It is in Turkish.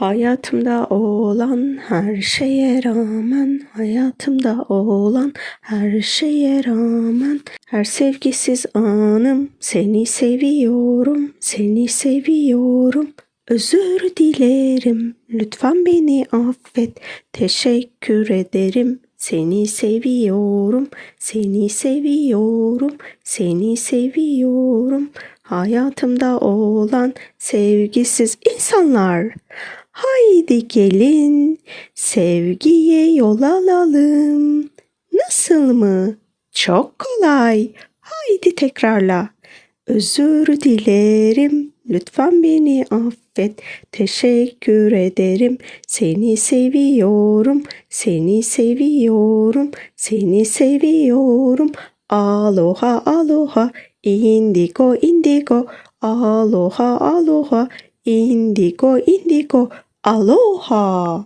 Hayatımda olan her şeye rağmen, hayatımda olan her şeye rağmen, her sevgisiz anım seni seviyorum, seni seviyorum. Özür dilerim, lütfen beni affet, teşekkür ederim. Seni seviyorum, seni seviyorum, seni seviyorum. Hayatımda olan sevgisiz insanlar. Haydi gelin sevgiye yol alalım. Nasıl mı? Çok kolay. Haydi tekrarla. Özür dilerim. Lütfen beni affet. Teşekkür ederim. Seni seviyorum. Seni seviyorum. Seni seviyorum. Aloha aloha. Indigo indigo. Aloha aloha. Indigo indigo. Aloha.